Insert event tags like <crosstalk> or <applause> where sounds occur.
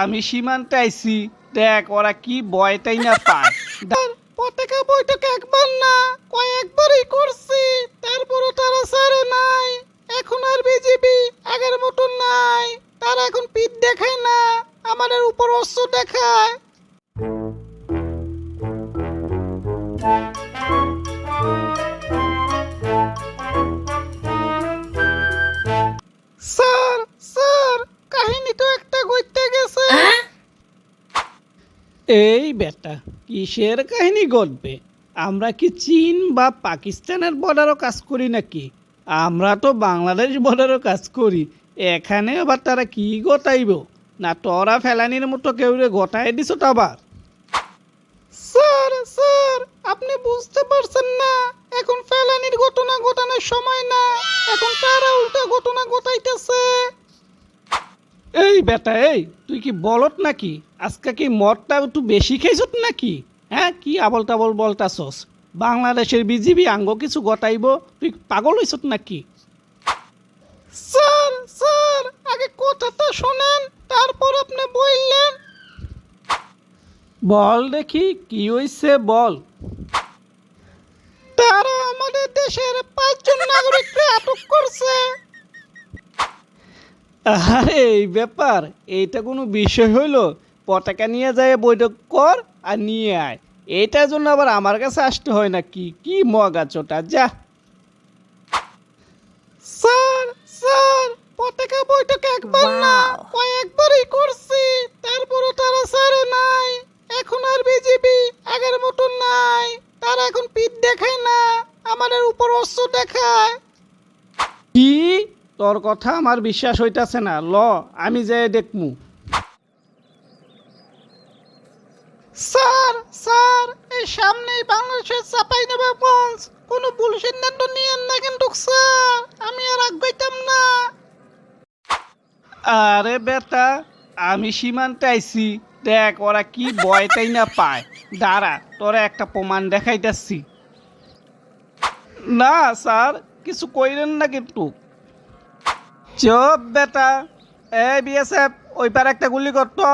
আমি সীমান্তে আইছি। দেখ, ওরা কি বয়টাই না পায়। <laughs> পতাকা বৈঠক একবার না, কয়েকবারই করছি। তারপরও তারা সারে নাই। এখন আর বিজেপি আগের মতন নাই। তারা এখন পিঠ দেখায় না, আমাদের উপর অস্ত্র দেখায়। এই বেটা, কিসের কাহিনী ঘটবে আমরা কি চীন বা পাকিস্তানের বর্ডারও কাজ করি নাকি? আমরা তো বাংলাদেশ বর্ডারও কাজ করি, এখানে আবার তারা কি গতাইব না তোরা ফেলানির মতো কেউ রে গটাই দিছ আবার? স্যার স্যার, আপনি বুঝতে পারছেন না, এখন ফেলানির ঘটনা ঘটানোর সময় না, এখন তারা উল্টা ঘটনা ঘটাইতেছে। এই বেটা এই তুই কি বলত নাকি? আজকে কি মদটা একটু বেশি খাইছত নাকি? হ্যাঁ কি আবল তাবল বলতাছস? বাংলাদেশের বিজিবি আঙ্গ কিছু গটাইব তুই পাগল হইছত নাকি? স্যার স্যার আগে কথাটা শোনেন তারপর আপনি বললেন। বল দেখি কি হইছে বল। আরে এই ব্যাপার। এইটা কোনো বিষয় হইল? পতাকা নিয়ে যায় বৈঠক কর আর নিয়ে আয়। এইটার জন্য আবার আমার কাছে আসতে হয় না কি? কি মগা চোটা? যা। স্যার স্যার পতাকা বৈঠক একবার না কয়েকবারই করছি। তারপরও তারা সারে নাই। এখন আর বিজেপি আগের মতো নাই। তারা এখন পিঠ দেখায় না আমাদের উপর অস্ত্র দেখায়। তোর কথা আমার বিশ্বাস হইতাছে না। ল আমি যে দেখমু। স্যার স্যার এই সামনেই বাংলাদেশের চাপাই নেবে মঞ্চ কোনো ভুল সিদ্ধান্ত নিয়েন না কিন্তু স্যার আমি আর আগাইতাম না। আরে বেটা আমি সীমান্তে আইছি। দেখ ওরা কি বয়টাই না পায়। দাঁড়া তোরা একটা প্রমাণ দেখাইতেছি। না স্যার কিছু কইলেন না কিন্তু। চপ বেটা এ বিএসএফ ওই পার একটা গুলি করতো।